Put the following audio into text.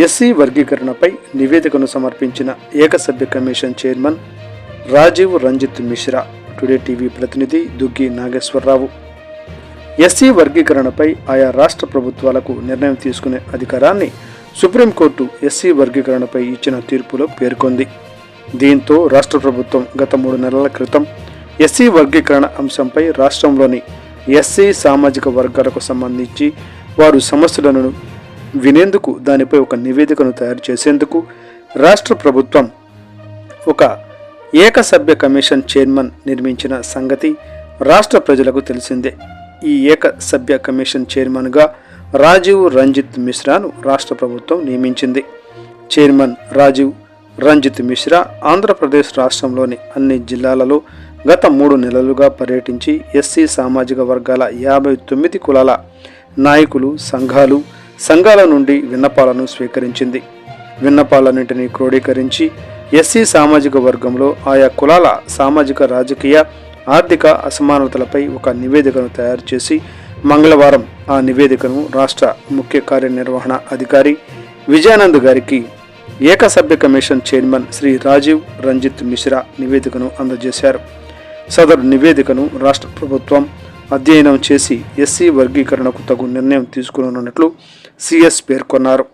SC వర్గీకరణపై నివేదికను సమర్పించిన ఏకసభ్య commission chairman Rajiv Ranjit Mishra today TV ప్రతినిధి దుగ్గి నాగేశ్వరరావు. ఎస్సీ వర్గీకరణపై ఆయా రాష్ట్ర ప్రభుత్వాలకు నిర్ణయం తీసుకునే అధికారాన్ని సుప్రీంకోర్టు ఎస్సీ వర్గీకరణపై ఇచ్చిన తీర్పులో పేర్కొంది. దీంతో రాష్ట్ర ప్రభుత్వం గత మూడు నెలల క్రితం ఎస్సీ వర్గీకరణ అంశంపై రాష్ట్రంలోని ఎస్సీ సామాజిక వర్గాలకు సంబంధించి వారు సమస్యలను వినేందుకు దానిపై ఒక నివేదికను తయారు చేసేందుకు రాష్ట్ర ప్రభుత్వం ఒక ఏకసభ్య కమిషన్ చైర్మన్ నిర్మించిన సంగతి రాష్ట్ర ప్రజలకు తెలిసిందే. ఈ ఏకసభ్య కమిషన్ చైర్మన్గా రాజీవ్ రంజిత్ మిశ్రాను రాష్ట్ర ప్రభుత్వం నియమించింది. చైర్మన్ రాజీవ్ రంజిత్ మిశ్రా ఆంధ్రప్రదేశ్ రాష్ట్రంలోని అన్ని జిల్లాలలో గత మూడు నెలలుగా పర్యటించి ఎస్సీ సామాజిక వర్గాల యాభై తొమ్మిది కులాల నాయకులు సంఘాలు సంఘాల నుండి విన్నపాలను స్వీకరించింది. విన్నపాలన్నింటినీ క్రోడీకరించి ఎస్సీ సామాజిక వర్గంలో ఆయా కులాల సామాజిక రాజకీయ ఆర్థిక అసమానతలపై ఒక నివేదికను తయారు చేసి మంగళవారం ఆ నివేదికను రాష్ట్ర ముఖ్య కార్యనిర్వహణ అధికారి విజయానంద్ గారికి ఏకసభ్య కమిషన్ చైర్మన్ శ్రీ రాజీవ్ రంజిత్ మిశ్రా నివేదికను అందజేశారు. సదరు నివేదికను రాష్ట్ర ప్రభుత్వం అధ్యయనం చేసి ఎస్సీ వర్గీకరణకు తగు నిర్ణయం తీసుకునున్నట్లు సిఎస్ పేర్కొన్నారు.